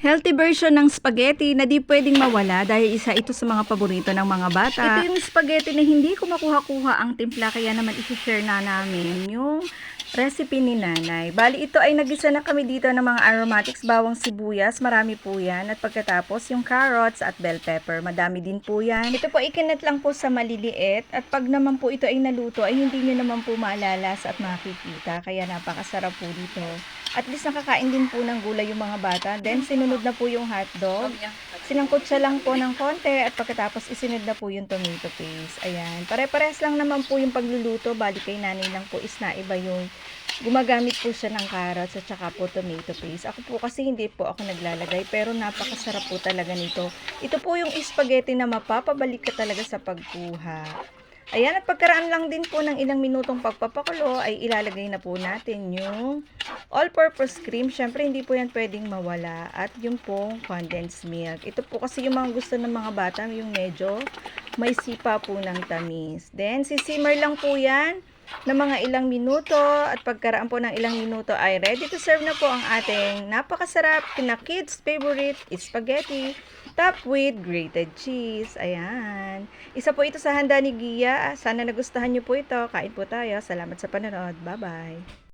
Healthy version ng spaghetti na di pwedeng mawala dahil isa ito sa mga paborito ng mga bata. Ito yung spaghetti na hindi ko makuha-kuha ang timpla kaya naman isi-share na namin yung recipe ni nanay. Bali ito ay nagisa na kami dito ng mga aromatics, bawang sibuyas, marami po yan. At pagkatapos yung carrots at bell pepper, madami din po yan. Ito po ikinat lang po sa maliliit at pag naman po ito ay naluto ay hindi nyo naman po maalalas at makikita. Kaya napakasarap po dito. At least nakakain din po ng gulay yung mga bata. Then sinunod na po yung hotdog. Sinangkot siya lang po ng konti at pagkatapos isinod na po yung tomato paste. Ayan. Pare-pares lang naman po yung pagluluto. Bali kay nanay lang po is na iba yung gumagamit po siya ng carrots at saka po tomato paste. Ako po kasi hindi po ako naglalagay pero napakasarap po talaga nito. Ito po yung spaghetti na mapapabalik ka talaga sa pagkuha. Ayan, at pagkaraan lang din po ng ilang minutong pagpapakulo ay ilalagay na po natin yung all-purpose cream. Siyempre, hindi po yan pwedeng mawala. At yung pong condensed milk. Ito po kasi yung mga gusto ng mga bata, yung medyo may sipa po ng tamis. Then, sisimmer lang po yan ng mga ilang minuto at pagkaraan po ng ilang minuto ay ready to serve na po ang ating napakasarap na kids favorite spaghetti topped with grated cheese. Ayan. Isa po ito sa handa ni Gia. Sana nagustuhan niyo po ito. Kain po tayo. Salamat sa panonood. Bye-bye.